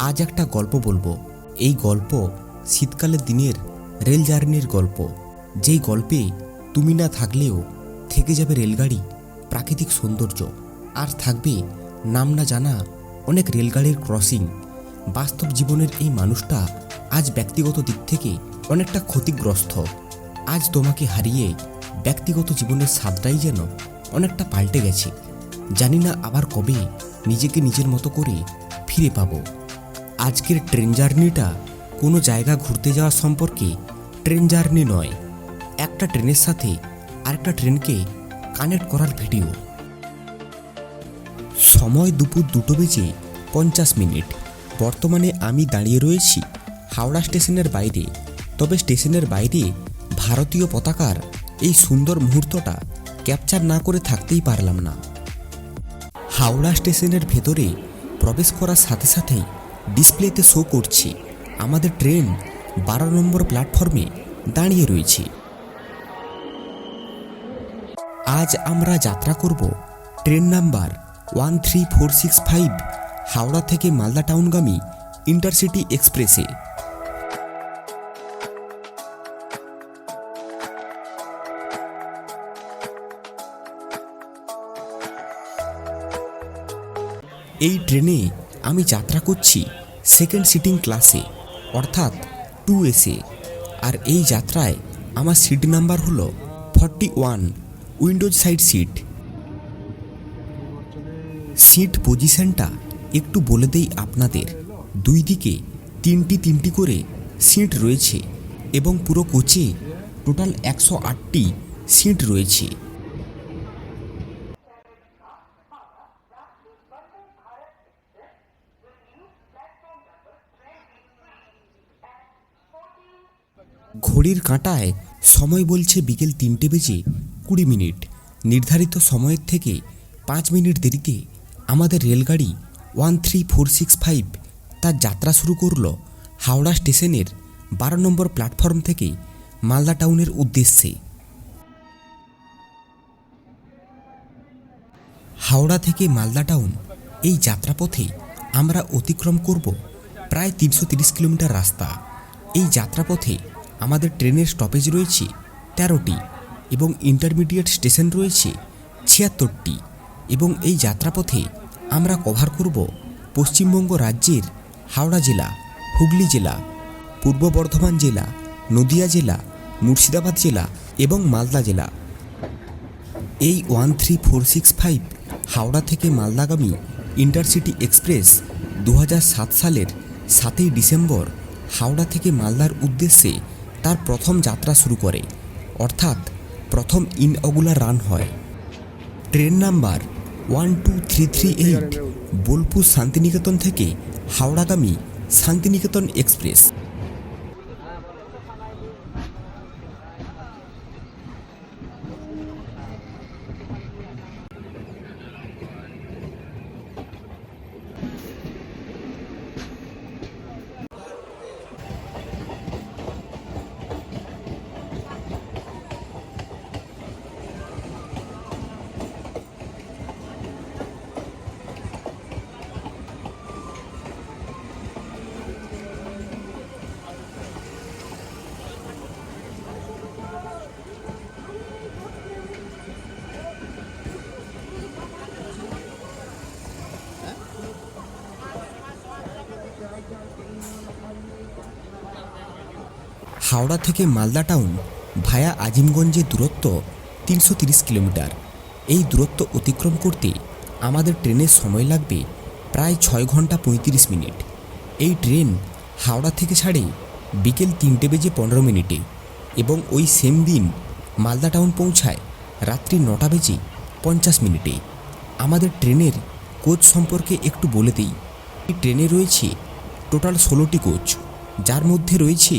আজ একটা গল্প বলব। এই গল্প শীতকালের দিনের রেল জার্নির গল্প। যেই গল্পে তুমি না থাকলেও থেকে যাবে রেলগাড়ি, প্রাকৃতিক সৌন্দর্য। আর থাকবে নাম না জানা অনেক রেলগাড়ির ক্রসিং বাস্তব জীবনের এই মানুষটা আজ ব্যক্তিগত দিক থেকে অনেকটা ক্ষতিগ্রস্ত। আজ তোমাকে হারিয়ে ব্যক্তিগত জীবনের স্বাদটাই যেন অনেকটা পাল্টে গেছে। জানি না আবার কবে নিজেকে নিজের মতো করে ফিরে পাবো। আজকের ট্রেন জার্নিটা কোনো জায়গা ঘুরতে যাওয়া সম্পর্কে ট্রেন জার্নি নয়। একটা ট্রেনের সাথে আরেকটা ট্রেনকে কানেক্ট করার ভিডিও। সময় দুপুর দুটো বেজে পঞ্চাশ মিনিট। বর্তমানে আমি দাঁড়িয়ে রয়েছি হাওড়া স্টেশনের বাইরে। তবে স্টেশনের বাইরে ভারতীয় পতাকার এই সুন্দর মুহূর্তটা ক্যাপচার না করে থাকতেই পারলাম না। হাওড়া স্টেশনের ভেতরে প্রবেশ করার সাথে সাথেই ডিসপ্লেতে শো করছি। আমাদের ট্রেন বারো নম্বর প্ল্যাটফর্মে দাঁড়িয়ে রয়েছে। আজ আমরা যাত্রা করব train number one three four six five, Howrah থেকে মালদা টাউনগামী ইন্টারসিটি এক্সপ্রেসে। এই ট্রেনে আমি যাত্রা করছি সেকেন্ড সিটিং ক্লাসে অর্থাৎ টু এসে আর এই যাত্রায় আমার সিট নাম্বার হলো forty one windows side seat seat পজিশনটা একটু বলে দেই আপনাদের। দুই দিকে তিনটি তিনটি করে সিট রয়েছে এবং পুরো কোচে টোটাল একশো আটটি সিট রয়েছে। ঘড়ির কাঁটায় সময় বলছে বিকেল তিনটে বেজে কুড়ি মিনিট। নির্ধারিত সময়ের থেকে পাঁচ মিনিট দেরিতে আমাদের রেলগাড়ি one three four six five তার যাত্রা শুরু করল হাওড়া স্টেশনের বারো নম্বর প্ল্যাটফর্ম থেকে মালদা টাউনের উদ্দেশ্যে। হাওড়া থেকে মালদা টাউন এই যাত্রাপথে আমরা অতিক্রম করব প্রায় তিনশো কিলোমিটার রাস্তা। এই যাত্রাপথে আমাদের ট্রেনের স্টপেজ রয়েছে তেরোটি এবং ইন্টারমিডিয়েট স্টেশন রয়েছে ছিয়াত্তরটি এবং এই যাত্রাপথে আমরা কভার করব পশ্চিমবঙ্গ রাজ্যের হাওড়া জেলা, হুগলি জেলা, পূর্ব বর্ধমান জেলা, নদিয়া জেলা, মুর্শিদাবাদ জেলা এবং মালদা জেলা। এই one three four six five Howrah থেকে মালদাগামী ইন্টারসিটি এক্সপ্রেস দু হাজার সাত সালের সাতই ডিসেম্বর হাওড়া থেকে মালদার উদ্দেশ্যে তার প্রথম যাত্রা শুরু করে। অর্থাৎ প্রথম ইনঅগুলার রান হয়। Train number one two three three eight, Bolpur Shantiniketan থেকে হাওড়াগামী শান্তিনিকেতন এক্সপ্রেস। হাওড়া থেকে মালদা টাউন ভায়া আজিমগঞ্জের দূরত্ব তিনশো কিলোমিটার। এই দূরত্ব অতিক্রম করতে আমাদের ট্রেনের সময় লাগবে প্রায় ছয় ঘণ্টা পঁয়ত্রিশ মিনিট। এই ট্রেন হাওড়া থেকে ছাড়ে বিকেল তিনটে বেজে পনেরো মিনিটে এবং ওই সেম দিন মালদা টাউন পৌঁছায় রাত্রি নটা বেজে পঞ্চাশ মিনিটে। আমাদের ট্রেনের কোচ সম্পর্কে একটু বলে দিই। এই ট্রেনে রয়েছে টোটাল ষোলোটি কোচ, যার মধ্যে রয়েছে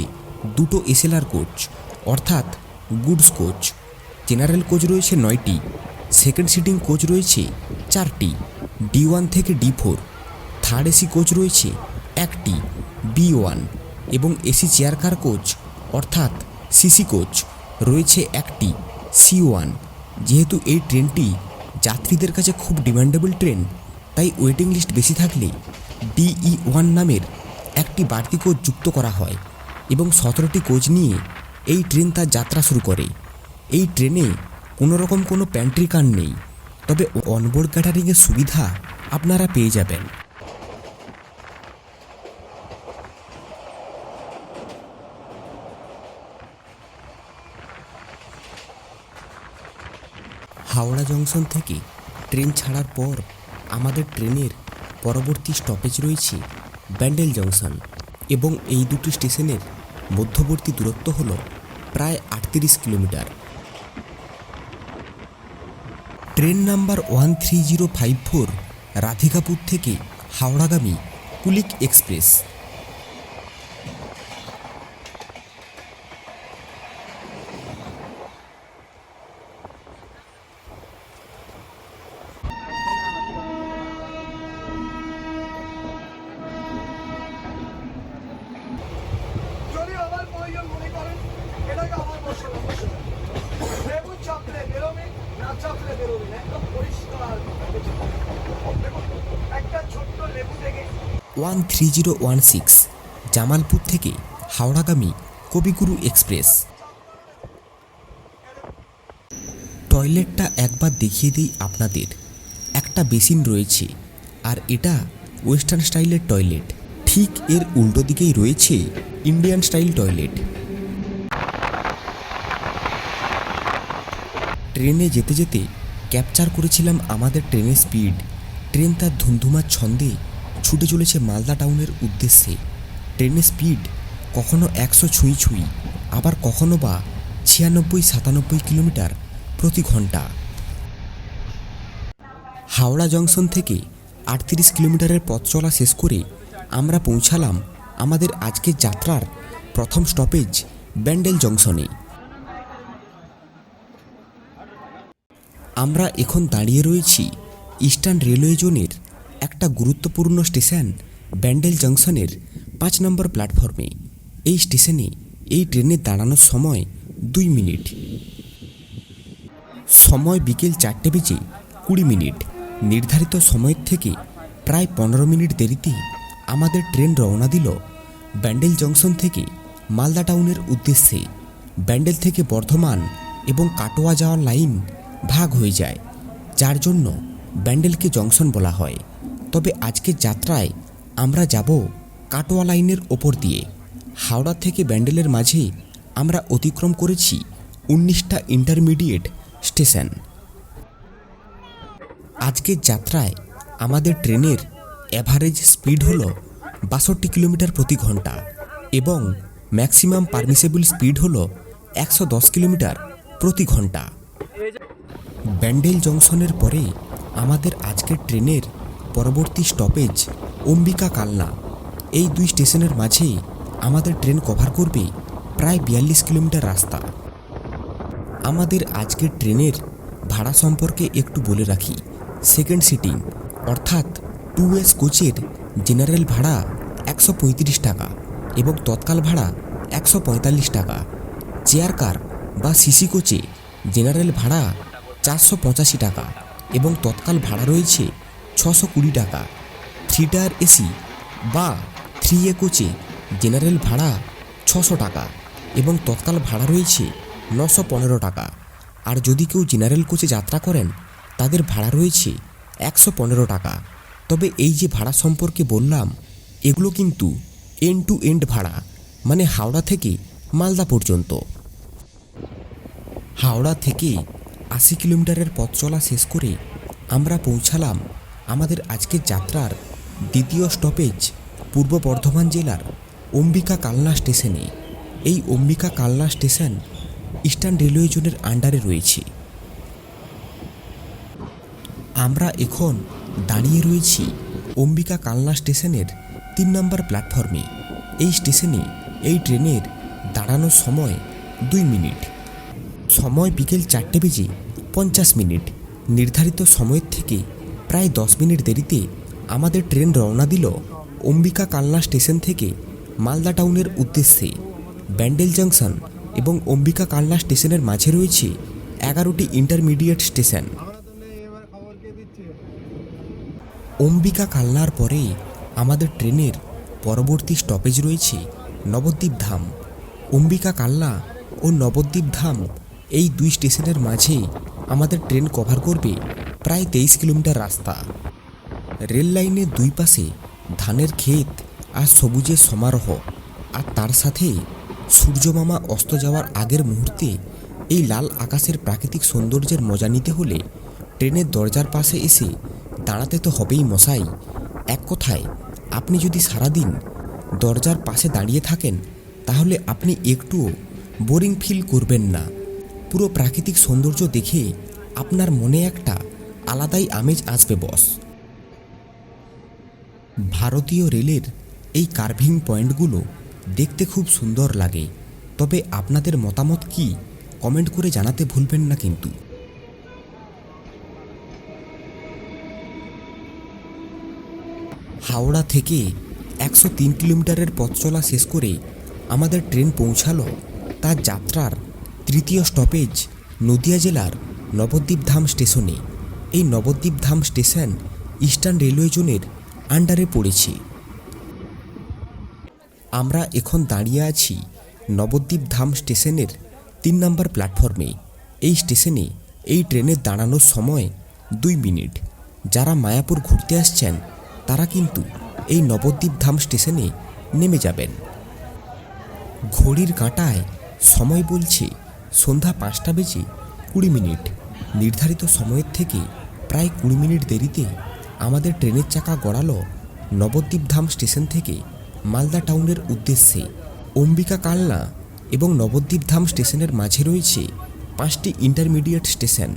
দুটো এসএলআর কোচ, অর্থাৎ গুডস কোচ, জেনারেল কোচ রয়েছে নয়টি, সেকেন্ড সিটিং কোচ রয়েছে চারটি, ডি ওয়ান থেকে D four, third AC coach রয়েছে একটি, বি ওয়ান এবং এসি চেয়ার কার কোচ, অর্থাৎ সিসি কোচ, রয়েছে একটি, সি ওয়ান। যেহেতু এই ট্রেনটি যাত্রীদের কাছে খুব ডিমান্ডেবল ট্রেন, তাই ওয়েটিং লিস্ট বেশি থাকলে ডিই ওয়ান নামের একটি বাড়তি কোচ যুক্ত করা হয়। এবং সতেরোটি কোচ নিয়ে এই ট্রেন তার যাত্রা শুরু করে। এই ট্রেনে কোনো রকম কোনো প্যান্ট্রি কার নেই। তবে অনবোর্ড ক্যাটারিংয়ের সুবিধা আপনারা পেয়ে যাবেন। হাওড়া জংশন থেকে ট্রেন ছাড়ার পর আমাদের ট্রেনের পরবর্তী স্টপেজ রয়েছে ব্যান্ডেল জংশন এবং এই দুটি স্টেশনের মধ্যবর্তী দূরত্ব হল প্রায় আটত্রিশ kilometre. Train number one three zero five four Radhikapur থেকে হাওড়াগামী কুলিক এক্সপ্রেস যদি আমার প্রয়োজন মনে করেন এটাকে আমার বসানো বসানো লেবু চাপলে বেরোবে না চাপলে বেরোবে না একদম পরিষ্কার দেখুন একটা ছোট্ট লেবু থেকে one three zero one six, Jamalpur থেকে হাওড়াগামী কবিগুরু এক্সপ্রেস। টয়লেটটা একবার দেখিয়ে দিই আপনাদের। একটা বেসিন রয়েছে, আর এটা ওয়েস্টার্ন স্টাইলের টয়লেট। ঠিক এর উল্টো দিকেই রয়েছে ইন্ডিয়ান স্টাইল টয়লেট। ট্রেনে যেতে যেতে ক্যাপচার করেছিলাম আমাদের ট্রেনের স্পিড। ট্রেন তার ধুমধুমার ছন্দে ছুটে চলেছে মালদা টাউনের উদ্দেশ্যে। ট্রেনের স্পিড কখনো একশো ছুঁই ছুঁই, আবার কখনো বা ছিয়ানব্বই সাতানব্বই কিলোমিটার প্রতি ঘণ্টা। হাওড়া জংশন থেকে আটত্রিশ কিলোমিটারের পথ চলা শেষ করে আমরা পৌঁছালাম আমাদের আজকের যাত্রার প্রথম স্টপেজ ব্যান্ডেল জংশনে। আমরা এখন দাঁড়িয়ে রয়েছি ইস্টার্ন রেলওয়ে জোনের একটা গুরুত্বপূর্ণ স্টেশন ব্যান্ডেল জংশনের পাঁচ নম্বর প্ল্যাটফর্মে। এই স্টেশনে এই ট্রেনে দাঁড়ানোর সময় দুই মিনিট। সময় বিকেল চারটে বেজে কুড়ি মিনিট। নির্ধারিত সময়ের থেকে প্রায় পনেরো মিনিট দেরিতে আমাদের ট্রেন রওনা দিল ব্যান্ডেল জংশন থেকে মালদা টাউনের উদ্দেশ্যে। ব্যান্ডেল থেকে বর্ধমান এবং কাটোয়া যাওয়ার লাইন ভাগ হয়ে যায়, যার জন্য ব্যান্ডেলকে জংশন বলা হয়। তবে আজকের যাত্রায় আমরা যাব কাটোয়া লাইনের ওপর দিয়ে। হাওড়া থেকে ব্যান্ডেলের মাঝে আমরা অতিক্রম করেছি উনিশটা ইন্টারমিডিয়েট স্টেশন। আজকের যাত্রায় আমাদের ট্রেনের অ্যাভারেজ স্পিড হলো বাষট্টি কিলোমিটার প্রতি ঘণ্টা এবং ম্যাক্সিমাম পারমিসেবল স্পিড হলো একশো দশ কিলোমিটার প্রতি ঘণ্টা। ব্যান্ডেল জংশনের পরে আমাদের আজকের ট্রেনের পরবর্তী স্টপেজ অম্বিকা কালনা। এই দুই স্টেশনের মাঝে আমাদের ট্রেন কভার করবে প্রায় বিয়াল্লিশ কিলোমিটার রাস্তা। আমাদের আজকের ট্রেনের ভাড়া সম্পর্কে একটু বলে রাখি। সেকেন্ড সিটিং, অর্থাৎ টু এস কোচের জেনারেল ভাড়া একশো পঁয়ত্রিশ টাকা এবং তৎকাল ভাড়া একশো পঁয়তাল্লিশ টাকা। চেয়ার কার বা সিসি কোচে জেনারেল ভাড়া চারশো পঁচাশি টাকা এবং তৎকাল ভাড়া রয়েছে ছশো কুড়ি টাকা। থ্রি টায়ার এসি বা থ্রি এ কোচে জেনারেল ভাড়া ছশো টাকা এবং তৎকাল ভাড়া রয়েছে নশো পনেরো টাকা। আর যদি কেউ জেনারেল কোচে যাত্রা করেন, তাদের ভাড়া রয়েছে একশো পনেরো টাকা। তবে এই যে ভাড়া সম্পর্কে বললাম, এগুলো কিন্তু এন্ড টু এন্ড ভাড়া মানে হাওড়া থেকে মালদা পর্যন্ত। হাওড়া থেকে আশি কিলোমিটারের পথ চলা শেষ করে আমরা পৌঁছালাম আমাদের আজকের যাত্রার দ্বিতীয় স্টপেজ পূর্ব বর্ধমান জেলার অম্বিকা কালনা স্টেশনে। এই Ambika Kalna station Eastern Railway জোনের আন্ডারে রয়েছে। আমরা এখন দাঁড়িয়ে রয়েছি অম্বিকা কালনা স্টেশনের তিন নম্বর প্ল্যাটফর্মে এই স্টেশনে এই ট্রেনের দাঁড়ানোর সময় দুই মিনিট। সময় বিকেল চারটে বেজে পঞ্চাশ মিনিট। নির্ধারিত সময়ের থেকে প্রায় দশ মিনিট দেরিতে আমাদের ট্রেন রওনা দিল অম্বিকা কালনা স্টেশন থেকে মালদা টাউনের উদ্দেশ্যে। ব্যান্ডেল জাংশন এবং অম্বিকা কালনা স্টেশনের মাঝে রয়েছে এগারোটি ইন্টারমিডিয়েট স্টেশন। অম্বিকা কালনার পরে আমাদের ট্রেনের পরবর্তী স্টপেজ রয়েছে নবদ্বীপ ধাম। অম্বিকা কাল্লা ও নবদ্বীপ ধাম এই দুই স্টেশনের মাঝে আমাদের ট্রেন কভার করবে প্রায় তেইশ কিলোমিটার রাস্তা। রেল লাইনের দুই পাশে ধানের ক্ষেত আর সবুজের সমারোহ। আর তার সাথে সূর্যমামা অস্ত যাওয়ার আগের মুহূর্তে এই লাল আকাশের প্রাকৃতিক সৌন্দর্যের মজা নিতে হলে ট্রেনের দরজার পাশে এসে দাঁড়াতে তো হবেই মশাই। এক কথায়, আপনি যদি সারাদিন দরজার পাশে দাঁড়িয়ে থাকেন, তাহলে আপনি একটুও বোরিং ফিল করবেন না। পুরো প্রাকৃতিক সৌন্দর্য দেখে আপনার মনে একটা আলাদাই আমেজ আসবে, বস। ভারতীয় রেলের এই কার্ভিং পয়েন্টগুলো দেখতে খুব সুন্দর লাগে। তবে আপনাদের মতামত কি কমেন্ট করে জানাতে ভুলবেন না কিন্তু। হাওড়া থেকে একশো তিন কিলোমিটারের পথ চলা শেষ করে আমাদের ট্রেন পৌঁছালো তার যাত্রার তৃতীয় স্টপেজ নদিয়া জেলার নবদ্বীপ ধাম স্টেশনে। এই Nabadwip Dham station Eastern Railway জোনের আন্ডারে পড়েছে। আমরা এখন দাঁড়িয়ে আছি নবদ্বীপ ধাম স্টেশনের তিন নম্বর প্ল্যাটফর্মে এই স্টেশনে এই ট্রেনের দাঁড়ানোর সময় দুই মিনিট। যারা মায়াপুর ঘুরতে আসছেন, তারা কিন্তু এই নবদ্বীপ ধাম স্টেশনে নেমে যাবেন। ঘড়ির কাঁটায় সময় বলছে সন্ধ্যা পাঁচটা বেজে কুড়ি মিনিট। নির্ধারিত সময়ের থেকে প্রায় কুড়ি মিনিট দেরিতে আমাদের ট্রেনের চাকা গড়ালো নবদ্বীপ ধাম স্টেশন থেকে মালদা টাউনের উদ্দেশ্যে। অম্বিকা কালনা এবং নবদ্বীপ ধাম স্টেশনের মাঝে রয়েছে পাঁচটি ইন্টারমিডিয়েট স্টেশন।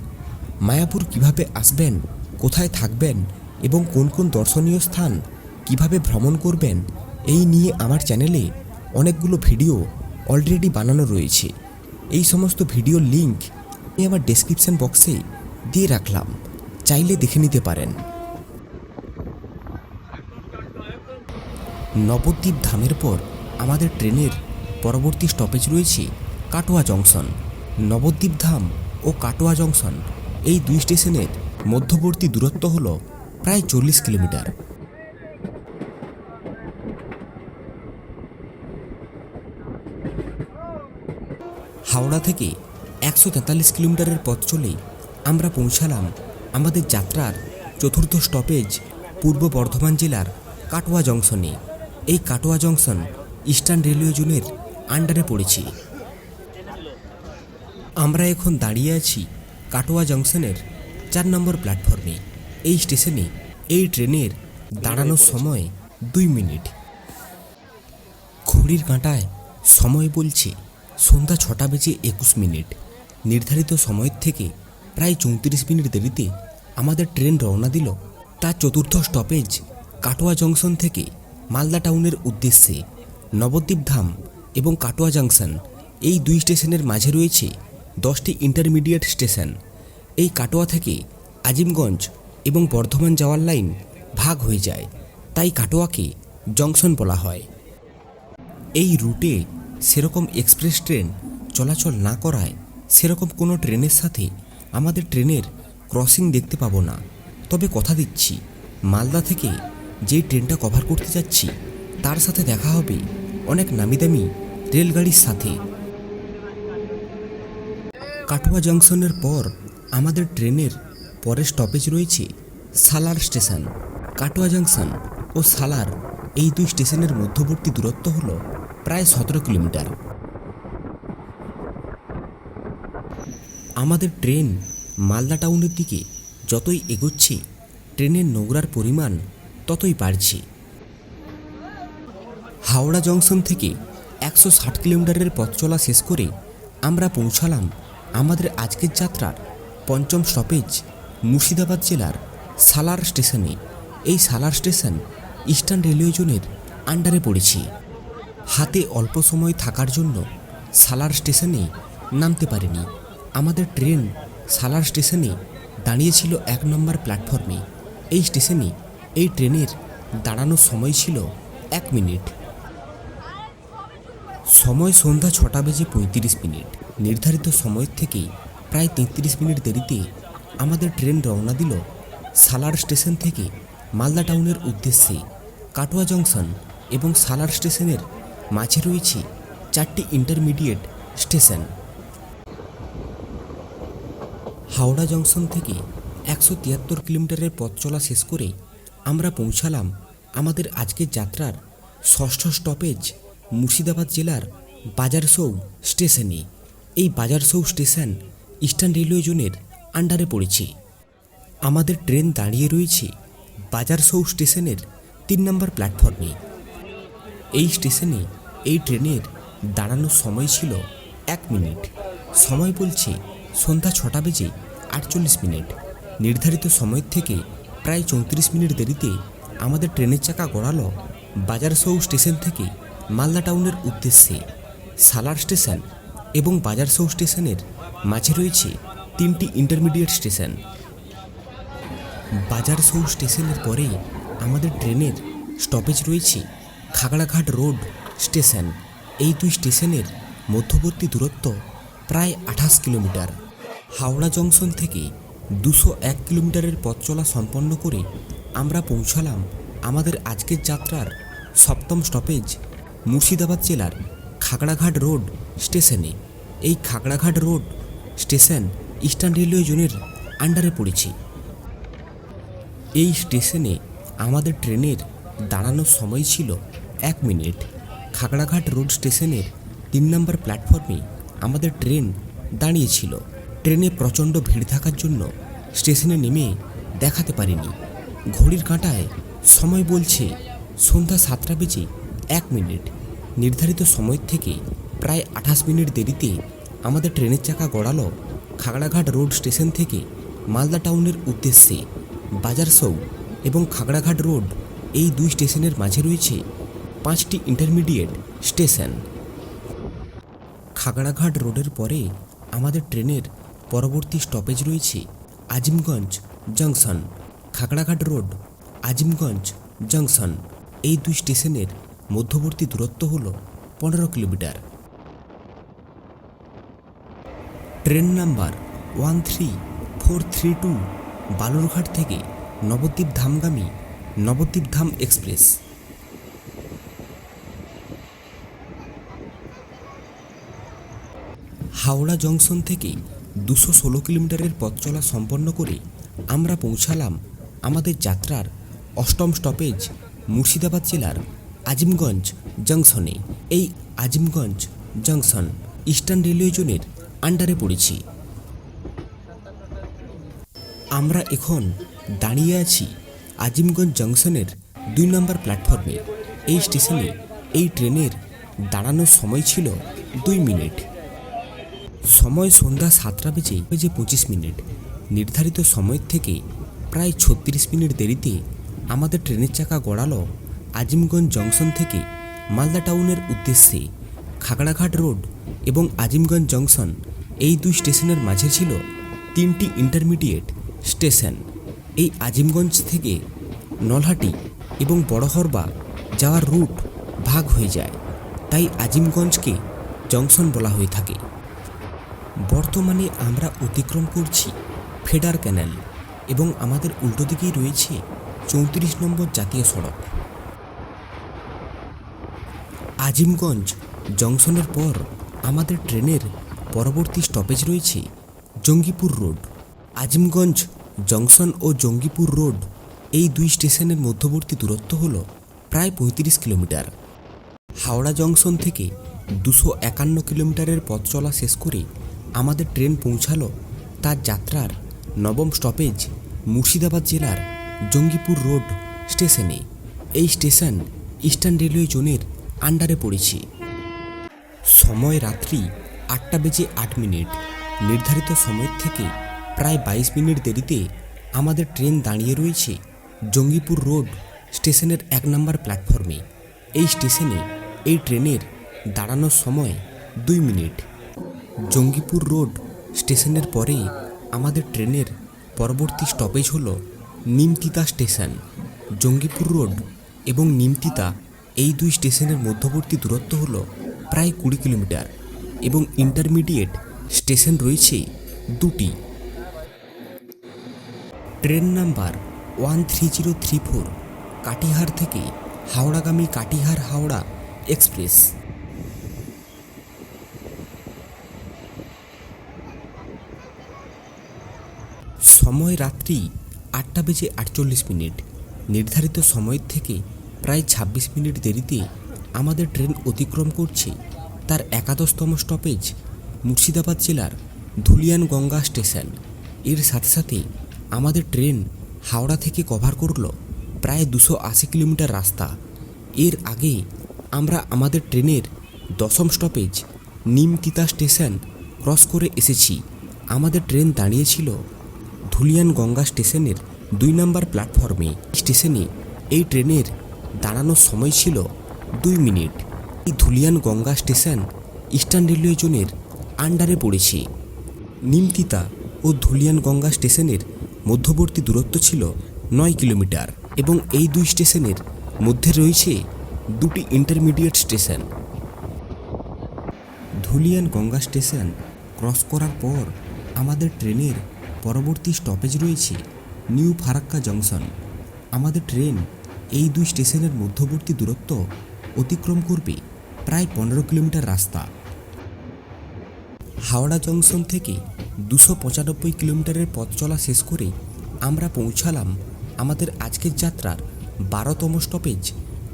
মায়াপুর কীভাবে আসবেন, কোথায় থাকবেন এবং কোন কোন দর্শনীয় স্থান কীভাবে ভ্রমণ করবেন, এই নিয়ে আমার চ্যানেলে অনেকগুলো ভিডিও অলরেডি বানানো রয়েছে। এই সমস্ত ভিডিওর লিংক আমি আমার ডেসক্রিপশন বক্সে দিয়ে রাখলাম। চাইলে দেখে নিতে পারেন। নবদ্বীপ ধামের পর আমাদের ট্রেনের পরবর্তী স্টপেজ রয়েছে কাটোয়া জংশন। নবদ্বীপ ধাম ও কাটোয়া জংশন এই দুই স্টেশনের মধ্যবর্তী দূরত্ব হল প্রায় চল্লিশ কিলোমিটার। হাওড়া থেকে একশো তেতাল্লিশ কিলোমিটারের পথ চলে আমরা পৌঁছালাম আমাদের যাত্রার চতুর্থ স্টপেজ পূর্ব বর্ধমান জেলার কাটোয়া জংশনে। এই কাটোয়া জংশন ইস্টার্ন রেলওয়ে জোনের আন্ডারে পড়েছে। আমরা এখন দাঁড়িয়ে আছি কাটোয়া জংশনের চার নম্বর প্ল্যাটফর্মে এই স্টেশনে এই ট্রেনের দাঁড়ানোর সময় দুই মিনিট। ঘড়ির কাঁটায় সময় বলছে সন্ধ্যা ছটা বেজে একুশ মিনিট। নির্ধারিত সময়ের থেকে প্রায় চৌত্রিশ মিনিট দেরিতে আমাদের ট্রেন রওনা দিল তার চতুর্থ স্টপেজ কাটোয়া জংশন থেকে মালদা টাউনের উদ্দেশ্যে নবদ্বীপ ধাম এবং কাটোয়া জংশন এই দুই স্টেশনের মাঝে রয়েছে দশটি ইন্টারমিডিয়েট স্টেশন এই কাটোয়া থেকে আজিমগঞ্জ এবং বর্ধমান যাওয়ার লাইন ভাগ হয়ে যায়। তাই কাটোয়াকে জংশন বলা হয়। এই রুটে সেরকম এক্সপ্রেস ট্রেন চলাচল না করায় সেরকম কোনো ট্রেনের সাথে আমাদের ট্রেনের ক্রসিং দেখতে পাবো না। তবে কথা দিচ্ছি, মালদা থেকে যে ট্রেনটা কভার করতে যাচ্ছি, তার সাথে দেখা হবে অনেক নামি দামি রেলগাড়ির সাথে। কাটোয়া জংশনের পর আমাদের ট্রেনের পরের স্টপেজ রয়েছে সালার স্টেশন। কাটোয়া জংশন ও সালার এই দুই স্টেশনের মধ্যবর্তী দূরত্ব হল প্রায় সতেরো কিলোমিটার। আমাদের ট্রেন মালদা টাউনের দিকে যতই এগোচ্ছে, ট্রেনের নোংরার পরিমাণ ততই বাড়ছে। হাওড়া জংশন থেকে একশো ষাট কিলোমিটারের পথ চলা শেষ করে আমরা পৌঁছালাম আমাদের আজকের যাত্রার পঞ্চম স্টপেজ মুর্শিদাবাদ জেলার সালার স্টেশনে। এই সালার স্টেশন ইস্টার্ন রেলওয়ে জোনের আন্ডারে পড়েছে। হাতে অল্প সময় থাকার জন্য সালার স্টেশনে নামতে পারিনি। আমাদের ট্রেন সালার স্টেশনে দাঁড়িয়েছিল এক নম্বর প্ল্যাটফর্মে। এই স্টেশনে এই ট্রেনের দাঁড়ানোর সময় ছিল এক মিনিট। সময় সন্ধ্যা ছটা বেজে পঁয়ত্রিশ মিনিট। নির্ধারিত সময়ের থেকে প্রায় তেত্রিশ মিনিট দেরিতে আমাদের ট্রেন রওনা দিল সালার স্টেশন থেকে মালদা টাউনের উদ্দেশ্যে কাটোয়া জংশন এবং সালার স্টেশনের মাঝে রয়েছে চারটি ইন্টারমিডিয়েট স্টেশন হাওড়া জংশন থেকে একশো তিয়াত্তর কিলোমিটারের পথ চলা শেষ করে আমরা পৌঁছালাম আমাদের আজকের যাত্রার ষষ্ঠ স্টপেজ মুর্শিদাবাদ জেলার বাজারসৌ স্টেশনে এই বাজারসৌ স্টেশন ইস্টার্ন রেলওয়ে জোনের আন্ডারে পড়েছে। আমাদের ট্রেন দাঁড়িয়ে রয়েছে বাজারসৌ স্টেশনের তিন নম্বর প্ল্যাটফর্মে এই স্টেশনে, এই ট্রেনের দাঁড়ানোর সময় ছিল এক মিনিট। সময় বলছে সন্ধ্যা ছটা বেজে আটচল্লিশ মিনিট। নির্ধারিত সময়ের থেকে প্রায় চৌত্রিশ মিনিট দেরিতে আমাদের ট্রেনের চাকা গড়ালো বাজারসৌ স্টেশন থেকে মালদা টাউনের উদ্দেশ্যে। সালার স্টেশন এবং বাজার বাজারসৌ স্টেশনের মাঝে রয়েছে তিনটি ইন্টারমিডিয়েট স্টেশন। বাজারসৌ স্টেশনের পরে আমাদের ট্রেনের স্টপেজ রয়েছে খাগড়াঘাট রোড স্টেশন। এই দুই স্টেশনের মধ্যবর্তী দূরত্ব প্রায় আঠাশ কিলোমিটার। হাওড়া জংশন থেকে দুশো এক কিলোমিটারের পথ চলা সম্পন্ন করে আমরা পৌঁছালাম আমাদের আজকের যাত্রার সপ্তম স্টপেজ মুর্শিদাবাদ জেলার খাগড়াঘাট রোড স্টেশনে। এই Khagraghat road station Eastern Railway জোনের আন্ডারে পড়েছে। এই স্টেশনে আমাদের ট্রেনের দাঁড়ানোর সময় ছিল এক মিনিট খাগড়াঘাট রোড স্টেশনের তিন নম্বর প্ল্যাটফর্মে আমাদের ট্রেন দাঁড়িয়েছিল। ট্রেনে প্রচণ্ড ভিড় থাকার জন্য স্টেশনে নেমে দেখাতে পারিনি। ঘড়ির কাঁটায় সময় বলছে সন্ধ্যা সাতটা বেজে এক মিনিট। নির্ধারিত সময় থেকে প্রায় আঠাশ মিনিট দেরিতে আমাদের ট্রেনের চাকা গড়ালো খাগড়াঘাট রোড স্টেশন থেকে মালদা টাউনের উদ্দেশ্যে। বাজারসৌ এবং খাগড়াঘাট রোড এই দুই স্টেশনের মাঝে রয়েছে পাঁচটি ইন্টারমিডিয়েট স্টেশন খাগড়াঘাট রোডের পরে আমাদের ট্রেনের পরবর্তী স্টপেজ রয়েছে Azimganj junction Khagraghat road Azimganj junction এই দুই স্টেশনের মধ্যবর্তী দূরত্ব হল পনেরো kilometre. Train number one three four three two Balurghat থেকে নবদ্বীপ ধামগামী নবদ্বীপ ধাম এক্সপ্রেস। হাওড়া জংশন থেকে দুশো ষোলো কিলোমিটারের পথ চলা সম্পন্ন করে আমরা পৌঁছালাম আমাদের যাত্রার অষ্টম স্টপেজ মুর্শিদাবাদ জেলার আজিমগঞ্জ জংশনে। এই আজিমগঞ্জ জংশন ইস্টার্ন রেলওয়ে জোনের আন্ডারে পড়েছি। আমরা এখন দাঁড়িয়ে আছি আজিমগঞ্জ জংশনের দুই নম্বর প্ল্যাটফর্মে এই স্টেশনে এই ট্রেনের দাঁড়ানোর সময় ছিল দুই মিনিট। সময় সন্ধ্যা সাতটা বেজে বেজে পঁচিশ মিনিট। নির্ধারিত সময়ের থেকে প্রায় ছত্রিশ মিনিট দেরিতে আমাদের ট্রেনের চাকা গড়ালো আজিমগঞ্জ জংশন থেকে মালদা টাউনের উদ্দেশ্যে খাগড়াঘাট রোড এবং আজিমগঞ্জ জংশন। এই দুই স্টেশনের মাঝে ছিল তিনটি ইন্টারমিডিয়েট স্টেশন। এই আজিমগঞ্জ থেকে নলহাটি এবং বড়হরবা যাওয়ার রুট ভাগ হয়ে যায়। তাই আজিমগঞ্জকে জংশন বলা হয়ে থাকে। বর্তমানে আমরা অতিক্রম করছি ফেডার ক্যানেল এবং আমাদের উল্টো দিকেই রয়েছে চৌত্রিশ নম্বর জাতীয় সড়ক। আজিমগঞ্জ জংশনের পর আমাদের ট্রেনের পরবর্তী স্টপেজ রয়েছে জঙ্গিপুর রোড। আজিমগঞ্জ জংশন ও জঙ্গিপুর রোড এই দুই স্টেশনের মধ্যবর্তী দূরত্ব হল প্রায় পঁয়ত্রিশ কিলোমিটার। হাওড়া জংশন থেকে দুশো একান্ন কিলোমিটারের পথ চলা শেষ করে আমাদের ট্রেন পৌঁছালো তার যাত্রার নবম স্টপেজ মুর্শিদাবাদ জেলার জঙ্গিপুর রোড স্টেশনে এই স্টেশন ইস্টার্ন রেলওয়ে জোনের আন্ডারে পড়েছে। সময় রাত্রি আটটা বেজে আট মিনিট। নির্ধারিত সময়ের থেকে প্রায় বাইশ মিনিট দেরিতে আমাদের ট্রেন দাঁড়িয়ে রয়েছে জঙ্গিপুর রোড স্টেশনের এক নম্বর প্ল্যাটফর্মে এই স্টেশনে এই ট্রেনের দাঁড়ানোর সময় দুই মিনিট। জঙ্গিপুর রোড স্টেশনের পরে আমাদের ট্রেনের পরবর্তী স্টপেজ হল নিমতিতা স্টেশন। জঙ্গিপুর রোড এবং নিমতিতা এই দুই স্টেশনের মধ্যবর্তী দূরত্ব হল প্রায় কুড়ি কিলোমিটার এবং ইন্টারমিডিয়েট স্টেশন রয়েছে দুটি। Train number one three zero three four Katihar থেকে হাওড়াগামী কাটিহার হাওড়া এক্সপ্রেস। সময় রাত্রি আটটা বেজে আটচল্লিশ মিনিট। নির্ধারিত সময়ের থেকে প্রায় ছাব্বিশ মিনিট দেরিতে আমাদের ট্রেন অতিক্রম করছে তার একাদশতম স্টপেজ মুর্শিদাবাদ জেলার ধুলিয়ান গঙ্গা স্টেশন। এর সাথে সাথে আমাদের ট্রেন হাওড়া থেকে কভার করল প্রায় দুশো আশি কিলোমিটার রাস্তা। এর আগে আমরা আমাদের ট্রেনের দশম স্টপেজ নিমতিতা স্টেশন ক্রস করে এসেছি। আমাদের ট্রেন দাঁড়িয়েছিল ধুলিয়ান গঙ্গা স্টেশনের দুই নম্বর প্ল্যাটফর্মে। স্টেশনে এই ট্রেনের দাঁড়ানোর সময় ছিল দুই মিনিট। এই Dhulian Ganga station Eastern Railway জোনের আন্ডারে পড়েছে। নিমতিতা ও ধুলিয়ান গঙ্গা স্টেশনের মধ্যবর্তী দূরত্ব ছিল নয় কিলোমিটার এবং এই দুই স্টেশনের মধ্যে রয়েছে দুটি intermediate station. Dhulian Ganga station cross করার পর আমাদের ট্রেনের পরবর্তী স্টপেজ রয়েছে নিউ ফারাক্কা জংশন। আমাদের ট্রেন এই দুই স্টেশনের মধ্যবর্তী দূরত্ব অতিক্রম করবে প্রায় পনেরো কিলোমিটার রাস্তা। হাওড়া জংশন থেকে দুশো পঁচানব্বই কিলোমিটারের পথ চলা শেষ করে আমরা পৌঁছালাম আমাদের আজকের যাত্রার বারোতম স্টপেজ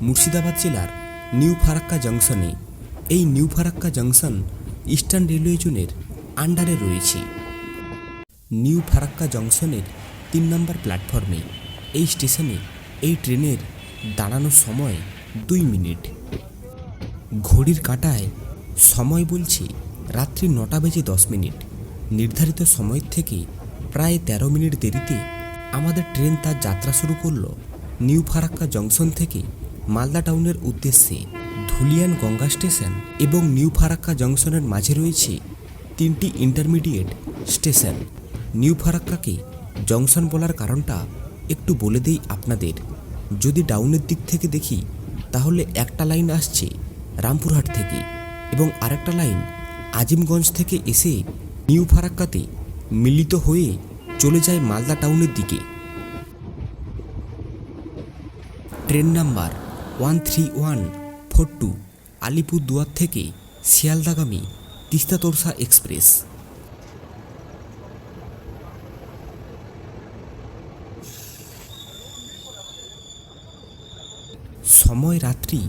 মুর্শিদাবাদ জেলার নিউ ফারাক্কা জংশনে। এই new Farakka junction Eastern Railway জোনের আন্ডারে রয়েছে। নিউ ফারাক্কা জংশনের তিন নম্বর প্ল্যাটফর্মে। এই স্টেশনে এই ট্রেনের দাঁড়ানোর সময় দুই মিনিট। ঘড়ির কাঁটায় সময় বলছে রাত্রি নটা বেজে দশ মিনিট। নির্ধারিত সময়ের থেকে প্রায় তেরো মিনিট দেরিতে আমাদের ট্রেন তার যাত্রা শুরু করল নিউ ফারাক্কা জংশন থেকে মালদা টাউনের উদ্দেশ্যে ধুলিয়ান গঙ্গা স্টেশন এবং নিউ ফারাক্কা জংশনের মাঝে রয়েছে তিনটি ইন্টারমিডিয়েট স্টেশন। নিউ ফারাক্কাকে জংশন বলার কারণটা একটু বলে দেই আপনাদের। যদি ডাউনের দিক থেকে দেখি, তাহলে একটা লাইন আসছে রামপুরহাট থেকে এবং আরেকটা লাইন আজিমগঞ্জ থেকে এসে নিউ ফারাক্কাতে মিলিত হয়ে চলে যায় মালদা টাউনের দিকে। Train number one three one four two Alipurduar থেকে শিয়ালদাগামী তিস্তা তোরসা এক্সপ্রেস সময় রাত্রি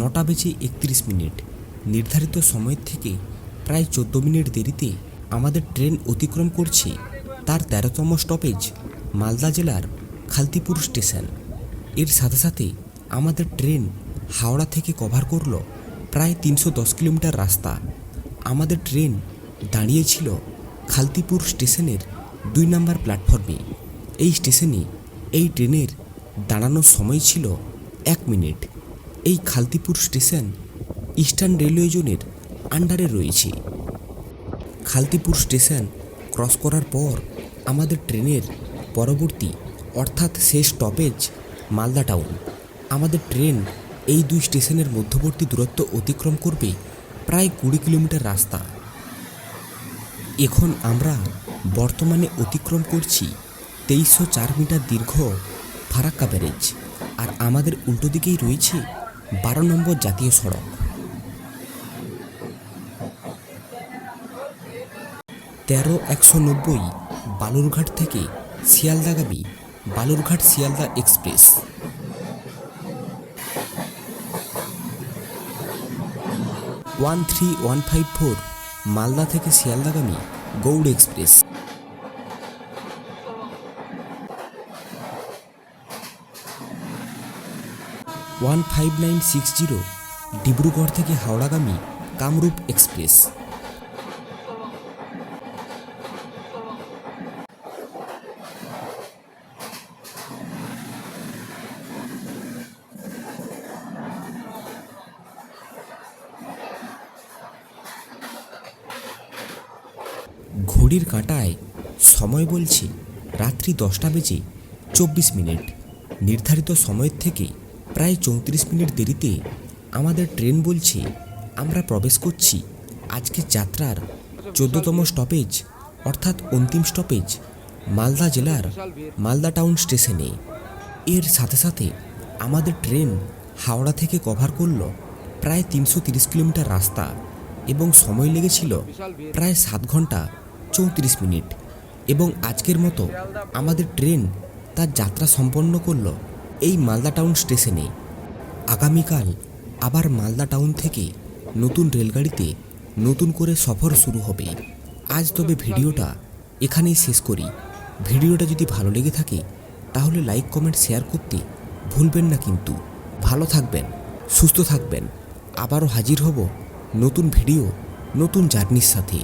নটা বেজে একত্রিশ মিনিট। নির্ধারিত সময়ের থেকে প্রায় চোদ্দ মিনিট দেরিতে আমাদের ট্রেন অতিক্রম করছে তার তেরোতম স্টপেজ মালদা জেলার খালতিপুর স্টেশন। এর সাথে সাথে আমাদের ট্রেন হাওড়া থেকে কভার করল প্রায় তিনশো দশ কিলোমিটার রাস্তা। আমাদের ট্রেন দাঁড়িয়েছিল খালতিপুর স্টেশনের দুই নম্বর প্ল্যাটফর্মে। এই স্টেশনে এই ট্রেনের দাঁড়ানোর সময় ছিল এক মিনিট। এই খালতিপুর স্টেশন ইস্টার্ন রেলওয়ে জোনের আন্ডারে রয়েছে। খালতিপুর স্টেশন ক্রস করার পর আমাদের ট্রেনের পরবর্তী, অর্থাৎ শেষ স্টপেজ মালদা টাউন। আমাদের ট্রেন এই দুই স্টেশনের মধ্যবর্তী দূরত্ব অতিক্রম করবে প্রায় কুড়ি কিলোমিটার রাস্তা। এখন আমরা বর্তমানে অতিক্রম করছি তেইশশো চার মিটার দীর্ঘ ফারাক্কা ব্যারেজ। আর আমাদের উল্টো দিকেই রয়েছে বারো নম্বর জাতীয় সড়ক। তেরো একশো নব্বই বালুরঘাট থেকে শিয়ালদাগামী Balurghat Sealdah express. One three one five four Malda থেকে শিয়ালদাগামী Gour express. One five nine six zero Dibrugarh থেকে হাওড়াগামী কামরূপ এক্সপ্রেস। ঘড়ির কাঁটায় সময় বলছে, রাত্রি দশটা বেজে চব্বিশ মিনিট। নির্ধারিত সময়ের থেকে প্রায় চৌত্রিশ মিনিট দেরিতে আমাদের ট্রেন বলছে, আমরা প্রবেশ করছি। আজকের যাত্রার চোদ্দতম স্টপেজ অর্থাৎ অন্তিম স্টপেজ মালদা জেলার মালদা টাউন স্টেশনে এর সাথে সাথে আমাদের ট্রেন হাওড়া থেকে কভার করল প্রায় তিনশো কিলোমিটার রাস্তা এবং সময় লেগেছিল প্রায় সাত ঘণ্টা চৌত্রিশ মিনিট। এবং আজকের মতো আমাদের ট্রেন তার যাত্রা সম্পন্ন করল। এই মালদা টাউন স্টেশনে। আগামীকাল আবার মালদা টাউন থেকে নতুন রেলগাড়িতে নতুন করে সফর শুরু হবে। আজ তবে ভিডিওটা এখানেই শেষ করি। ভিডিওটা যদি ভালো লেগে থাকে, তাহলে লাইক, কমেন্ট, শেয়ার করতে ভুলবেন না কিন্তু। ভালো থাকবেন, সুস্থ থাকবেন। আবারও হাজির হব নতুন ভিডিও, নতুন জার্নির সাথে।